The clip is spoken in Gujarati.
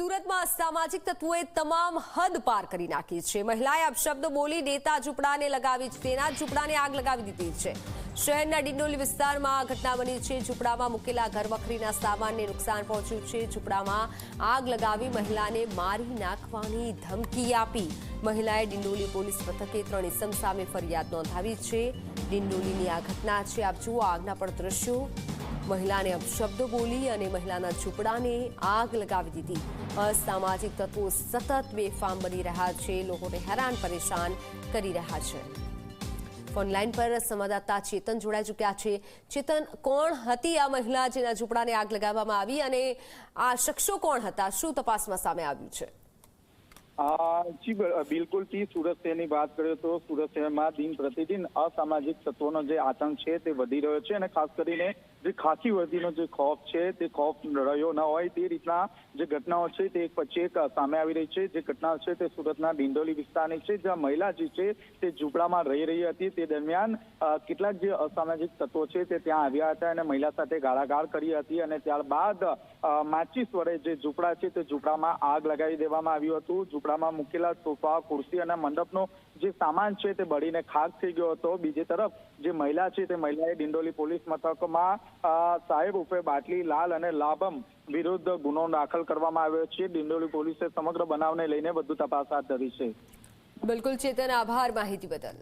સુરતમાં સામાજિક તત્વોએ તમામ હદ પાર કરી નાખી છે. મહિલાએ અપશબ્દ બોલી નેતા ઝૂંપડાને લગાવી તેના ઝૂંપડાને આગ લગાવી દીધી છે. શહેરના ડિંડોલી વિસ્તારમાં આ ઘટના બની છે. ઝૂંપડામાં મૂકેલા ઘરવખરીના સામાનને નુકસાન પહોંચ્યું છે. ઝૂંપડામાં આગ લગાવી મહિલાને મારી નાખવાની ધમકી આપી. મહિલાએ ડિંડોલી પોલીસ મથકે ત્રણ ઇસમ સામે ફરિયાદ નોંધાવી છે. ડિંડોલીની આ ઘટના છે. આપ જુઓ આગના પણ દ્રશ્યો. મહિલાને અપશબ્દો બોલી અને મહિલાના ઝૂંપડાને આગ લગાવી દીધી. અસામાજિક તત્વો સતત બેફામ બની રહ્યા છે. લોકોને હેરાન પરેશાન કરી રહ્યા છે. ફોનલાઈન પર સંવાદદાતા ચેતન જોડાઈ ચૂક્યા છે. ચેતન, કોણ હતી આ મહિલા જેના ઝૂંપડાને આગ લગાવવામાં આવી અને આ શખ્સો કોણ હતા? શું તપાસમાં સામે આવ્યું છે? જી બિલકુલ બિલકુલથી સુરત શહેરની વાત કરીએ તો સુરત શહેરમાં દિન પ્રતિદિન અસામાજિક તત્વોનો જે આતંક છે તે વધી રહ્યો છે અને ખાસ કરીને જે ખાસી વર્દીનો જે ખોફ છે, તે ખોફ રહ્યો ન હોય તે રીતના જે ઘટનાઓ છે તે એક પછી એક સામે આવી રહી છે. જે ઘટના છે તે સુરતના ડિંડોલી વિસ્તારની છે, જ્યાં મહિલા જે છે તે ઝૂંપડામાં રહી રહી હતી. તે દરમિયાન કેટલાક જે અસામાજિક તત્વો છે તે ત્યાં આવ્યા હતા અને મહિલા સાથે ગાળાગાળ કરી હતી અને ત્યારબાદ માચીસ વડે જે ઝૂંપડા છે તે ઝૂંપડામાં આગ લગાવી દેવામાં આવ્યું હતું. ઝૂંપડામાં મૂકેલા સોફા, ખુરશી અને મંડપનો જે સામાન છે તે બળીને ખાક થઈ ગયો હતો. બીજી તરફ, જે મહિલા છે તે મહિલાએ ડિંડોલી પોલીસ મથકમાં સાહેબ ઉર્ફે બાટલી, લાલ અને લાભમ વિરુદ્ધ ગુનો દાખલ કરવામાં આવ્યો છે. ડિંડોલી પોલીસે સમગ્ર બનાવને લઈને વધુ તપાસ હાથ ધરી છે. બિલકુલ ચેતન આભાર માહિતી બદલ.